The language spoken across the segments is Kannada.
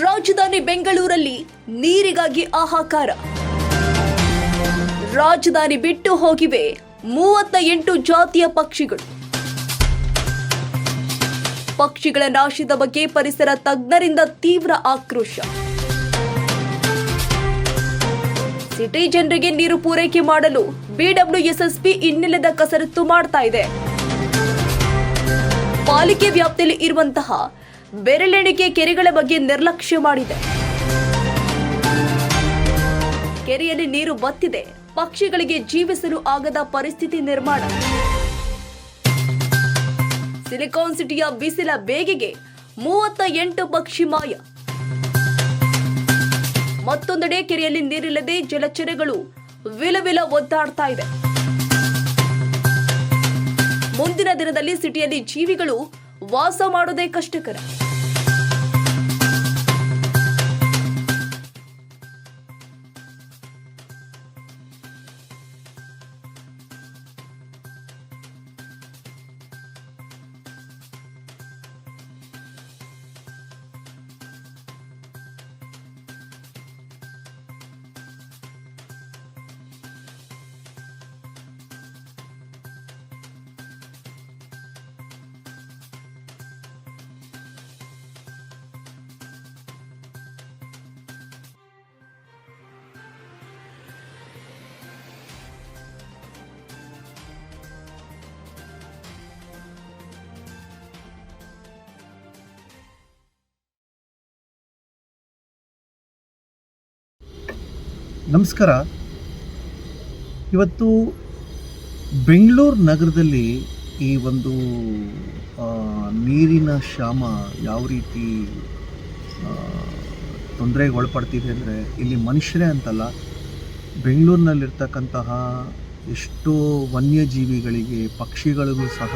ರಾಜಧಾನಿ ಬೆಂಗಳೂರಲ್ಲಿ ನೀರಿಗಾಗಿ ಆಹಾಕಾರ ರಾಜಧಾನಿ ಬಿಟ್ಟು ಹೋಗಿವೆ ಮೂವತ್ತ ಎಂಟು ಜಾತಿಯ ಪಕ್ಷಿಗಳು. ಪಕ್ಷಿಗಳ ನಾಶದ ಬಗ್ಗೆ ಪರಿಸರ ತಜ್ಞರಿಂದ ತೀವ್ರ ಆಕ್ರೋಶ. ಸಿಟಿ ಜನರಿಗೆ ನೀರು ಪೂರೈಕೆ ಮಾಡಲು ಬಿಡಬ್ಲ್ಯೂಎಸ್ಎಸ್ಪಿ ಇನ್ನಿಲ್ಲದ ಕಸರತ್ತು ಮಾಡ್ತಾ ಇದೆ. ಪಾಲಿಕೆ ವ್ಯಾಪ್ತಿಯಲ್ಲಿ ಇರುವಂತಹ ಬೆರಳೆಣಿಕೆ ಕೆರೆಗಳ ಬಗ್ಗೆ ನಿರ್ಲಕ್ಷ್ಯ ಮಾಡಿದೆ. ಕೆರೆಯಲ್ಲಿ ನೀರು ಬತ್ತಿದೆ. ಪಕ್ಷಿಗಳಿಗೆ ಜೀವಿಸಲು ಆಗದ ಪರಿಸ್ಥಿತಿ ನಿರ್ಮಾಣ. ಸಿಲಿಕಾನ್ ಸಿಟಿಯ ಬಿಸಿಲ ಬೇಗೆಗೆ ಮೂವತ್ತ ಎಂಟು ಪಕ್ಷಿ ಮಾಯ. ಮತ್ತೊಂದೆಡೆ ಕೆರೆಯಲ್ಲಿ ನೀರಿಲ್ಲದೆ ಜಲಚರಗಳು ವಿಲವಿಲ ಒದ್ದಾಡ್ತಾ ಇದೆ ಮುಂದಿನ ದಿನದಲ್ಲಿ ಸಿಟಿಯಲ್ಲಿ ಜೀವಿಗಳು ವಾಸ ಮಾಡೋದೇ ಕಷ್ಟಕರ. ನಮಸ್ಕಾರ. ಇವತ್ತು ಬೆಂಗಳೂರು ನಗರದಲ್ಲಿ ಈ ಒಂದು ನೀರಿನ ಶ್ಯಾಮ ಯಾವ ರೀತಿ ತೊಂದರೆಗೆ ಒಳಪಡ್ತಿದೆ ಅಂದರೆ ಇಲ್ಲಿ ಮನುಷ್ಯರೇ ಅಂತಲ್ಲ, ಬೆಂಗಳೂರಿನಲ್ಲಿರ್ತಕ್ಕಂತಹ ಎಷ್ಟೋ ವನ್ಯಜೀವಿಗಳಿಗೆ, ಪಕ್ಷಿಗಳಿಗೂ ಸಹ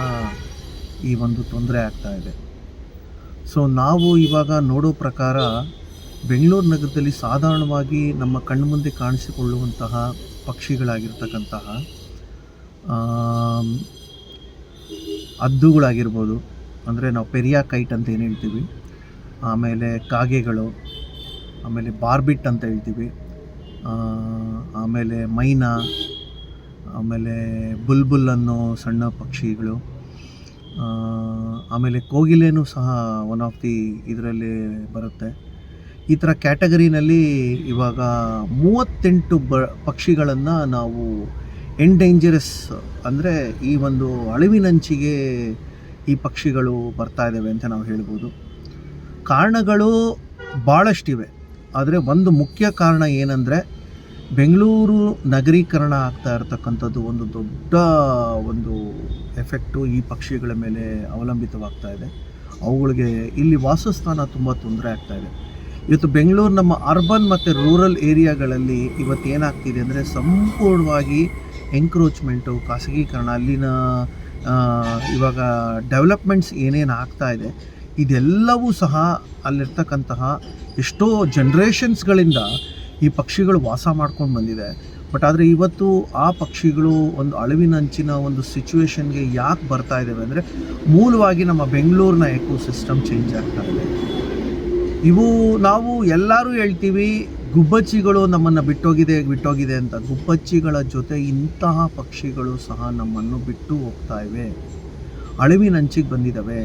ಈ ಒಂದು ತೊಂದರೆ ಆಗ್ತಾ ಇದೆ. ಸೊ ನಾವು ಇವಾಗ ನೋಡೋ ಪ್ರಕಾರ ಬೆಂಗಳೂರು ನಗರದಲ್ಲಿ ಸಾಧಾರಣವಾಗಿ ನಮ್ಮ ಕಣ್ಮುಂದೆ ಕಾಣಿಸಿಕೊಳ್ಳುವಂತಹ ಪಕ್ಷಿಗಳಾಗಿರ್ತಕ್ಕಂತಹ ಅದ್ದುಗಳಾಗಿರ್ಬೋದು ಅಂದರೆ ನಾವು ಪೆರಿಯಾ ಕೈಟ್ ಅಂತ ಏನು ಹೇಳ್ತೀವಿ, ಆಮೇಲೆ ಕಾಗೆಗಳು, ಆಮೇಲೆ ಬಾರ್ಬಿಟ್ ಅಂತ ಹೇಳ್ತೀವಿ ಆಮೇಲೆ ಮೈನಾ, ಆಮೇಲೆ ಬುಲ್ಬುಲ್ ಅನ್ನೋ ಸಣ್ಣ ಪಕ್ಷಿಗಳು ಆಮೇಲೆ ಕೋಗಿಲೆನೂ ಸಹ ಒನ್ ಆಫ್ ದಿ ಇದರಲ್ಲಿ ಬರುತ್ತೆ. ಈ ಥರ ಕ್ಯಾಟಗರಿನಲ್ಲಿ ಇವಾಗ ಮೂವತ್ತೆಂಟು ಬ ಪಕ್ಷಿಗಳನ್ನು ನಾವು ಎಂಡೇಂಜರಸ್ ಅಂದರೆ ಈ ಒಂದು ಅಳಿವಿನಂಚಿಗೆ ಈ ಪಕ್ಷಿಗಳು ಬರ್ತಾ ಇದ್ದಾವೆ ಅಂತ ನಾವು ಹೇಳ್ಬೋದು. ಕಾರಣಗಳು ಭಾಳಷ್ಟಿವೆ ಆದರೆ ಒಂದು ಮುಖ್ಯ ಕಾರಣ ಏನಂದರೆ ಬೆಂಗಳೂರು ನಗರೀಕರಣ ಆಗ್ತಾ ಇರತಕ್ಕಂಥದ್ದು ಒಂದು ದೊಡ್ಡ ಒಂದು ಎಫೆಕ್ಟು ಈ ಪಕ್ಷಿಗಳ ಮೇಲೆ ಅವಲಂಬಿತವಾಗ್ತಾ ಇದೆ. ಅವುಗಳಿಗೆ ಇಲ್ಲಿ ವಾಸಸ್ಥಾನ ತುಂಬ ತೊಂದರೆ ಆಗ್ತಾ ಇದೆ. ಇವತ್ತು ಬೆಂಗಳೂರು ನಮ್ಮ ಅರ್ಬನ್ ಮತ್ತು ರೂರಲ್ ಏರಿಯಾಗಳಲ್ಲಿ ಇವತ್ತು ಏನಾಗ್ತಿದೆ ಅಂದರೆ ಸಂಪೂರ್ಣವಾಗಿ ಎಂಕ್ರೋಚ್ಮೆಂಟು ಖಾಸಗೀಕರಣ, ಅಲ್ಲಿನ ಇವಾಗ ಡೆವಲಪ್ಮೆಂಟ್ಸ್ ಏನೇನು ಆಗ್ತಾ ಇದೆ, ಇದೆಲ್ಲವೂ ಸಹ ಅಲ್ಲಿರ್ತಕ್ಕಂತಹ ಎಷ್ಟೋ ಜನ್ರೇಷನ್ಸ್ಗಳಿಂದ ಈ ಪಕ್ಷಿಗಳು ವಾಸ ಮಾಡ್ಕೊಂಡು ಬಂದಿದೆ. ಬಟ್ ಆದರೆ ಇವತ್ತು ಆ ಪಕ್ಷಿಗಳು ಒಂದು ಅಳಿವಿನಂಚಿನ ಒಂದು ಸಿಚುವೇಶನ್ಗೆ ಯಾಕೆ ಬರ್ತಾ ಇದ್ದಾವೆ ಅಂದರೆ, ಮೂಲವಾಗಿ ನಮ್ಮ ಬೆಂಗಳೂರಿನ ಎಕೋಸಿಸ್ಟಮ್ ಚೇಂಜ್ ಆಗ್ತಾ ಇದೆ. ಇವು ನಾವು ಎಲ್ಲರೂ ಹೇಳ್ತೀವಿ, ಗುಬ್ಬಚ್ಚಿಗಳು ನಮ್ಮನ್ನು ಬಿಟ್ಟೋಗಿದೆ ಬಿಟ್ಟೋಗಿದೆ ಅಂತ. ಗುಬ್ಬಚ್ಚಿಗಳ ಜೊತೆ ಇಂತಹ ಪಕ್ಷಿಗಳು ಸಹ ನಮ್ಮನ್ನು ಬಿಟ್ಟು ಹೋಗ್ತಾ ಇವೆ. ಅಳಿವಿನಂಚಿಗೆ ಬಂದಿದ್ದಾವೆ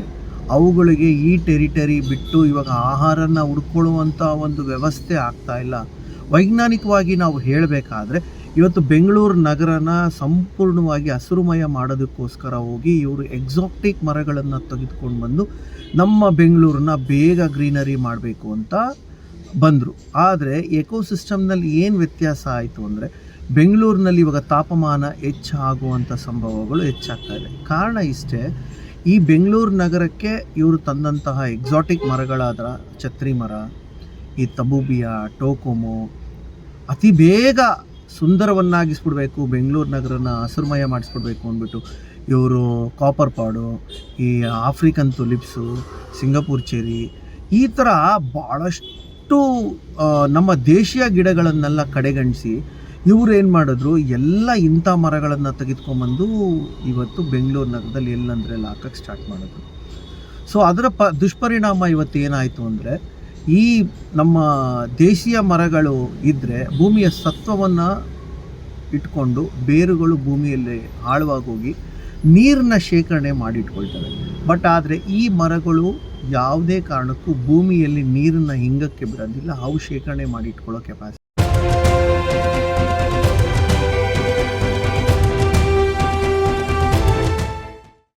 ಅವುಗಳಿಗೆ ಈ ಟೆರಿಟರಿ ಬಿಟ್ಟು ಇವಾಗ ಆಹಾರನ ಹುಡ್ಕೊಳ್ಳುವಂಥ ಒಂದು ವ್ಯವಸ್ಥೆ ಆಗ್ತಾ ಇಲ್ಲ. ವೈಜ್ಞಾನಿಕವಾಗಿ ನಾವು ಹೇಳಬೇಕಾದ್ರೆ ಇವತ್ತು ಬೆಂಗಳೂರು ನಗರನ ಸಂಪೂರ್ಣವಾಗಿ ಹಸಿರುಮಯ ಮಾಡೋದಕ್ಕೋಸ್ಕರ ಹೋಗಿ ಇವರು ಎಕ್ಸಾಕ್ಟಿಕ್ ಮರಗಳನ್ನು ತೆಗೆದುಕೊಂಡು ಬಂದು ನಮ್ಮ ಬೆಂಗಳೂರನ್ನ ಬೇಗ ಗ್ರೀನರಿ ಮಾಡಬೇಕು ಅಂತ ಬಂದರು. ಆದರೆ ಎಕೋಸಿಸ್ಟಮ್ನಲ್ಲಿ ಏನು ವ್ಯತ್ಯಾಸ ಆಯಿತು ಅಂದರೆ ಬೆಂಗಳೂರಿನಲ್ಲಿ ಇವಾಗ ತಾಪಮಾನ ಹೆಚ್ಚಾಗುವಂಥ ಸಂಭವಗಳು ಹೆಚ್ಚಾಗ್ತಾ ಇದೆ. ಕಾರಣ ಇಷ್ಟೇ, ಈ ಬೆಂಗಳೂರು ನಗರಕ್ಕೆ ಇವರು ತಂದಂತಹ ಎಕ್ಸಾಟಿಕ್ ಮರಗಳಾದ ಛತ್ರಿ ಮರ, ಈ ತಬೂಬಿಯಾ, ಟೋಕೊಮೋ, ಅತಿ ಬೇಗ ಸುಂದರವನ್ನಾಗಿಸ್ಬಿಡ್ಬೇಕು, ಬೆಂಗಳೂರು ನಗರನ ಹಸಿರುಮಯ ಮಾಡಿಸ್ಬಿಡ್ಬೇಕು ಅಂದ್ಬಿಟ್ಟು. ಇವರು ಕಾಪರ್ ಪಾಡು ಈ ಆಫ್ರಿಕನ್ ತುಲಿಪ್ಸು ಸಿಂಗಪೂರ್ ಚೆರಿ ಈ ಥರ ಭಾಳಷ್ಟು ನಮ್ಮ ದೇಶೀಯ ಗಿಡಗಳನ್ನೆಲ್ಲ ಕಡೆಗಣಿಸಿ ಇವರು ಏನು ಮಾಡಿದ್ರು, ಎಲ್ಲ ಇಂಥ ಮರಗಳನ್ನು ತೆಗೆದುಕೊಂಬಂದು ಇವತ್ತು ಬೆಂಗಳೂರು ನಗರದಲ್ಲಿ ಎಲ್ಲಂದ್ರೆ ಅಲ್ಲಿ ಹಾಕಕ್ಕೆ ಸ್ಟಾರ್ಟ್ ಮಾಡಿದ್ರು. ಸೊ ಅದರ ಪ, ದುಷ್ಪರಿಣಾಮ ಇವತ್ತು ಏನಾಯಿತು ಅಂದರೆ ಈ ನಮ್ಮ ದೇಶೀಯ ಮರಗಳು ಇದ್ದರೆ ಭೂಮಿಯ ಸತ್ವವನ್ನು ಇಟ್ಕೊಂಡು ಬೇರುಗಳು ಭೂಮಿಯಲ್ಲಿ ಆಳವಾಗಿ ಹೋಗಿ ನೀರನ್ನ ಶೇಖರಣೆ ಮಾಡಿಟ್ಕೊಳ್ತವೆ ಬಟ್ ಆದರೆ ಈ ಮರಗಳು ಯಾವುದೇ ಕಾರಣಕ್ಕೂ ಭೂಮಿಯಲ್ಲಿ ನೀರನ್ನು ಹಿಂಗಕ್ಕೆ ಬಿಡೋದಿಲ್ಲ. ಅವು ಶೇಖರಣೆ ಮಾಡಿ ಇಟ್ಕೊಳ್ಳೋ ಕೆಪಾಸಿಟಿ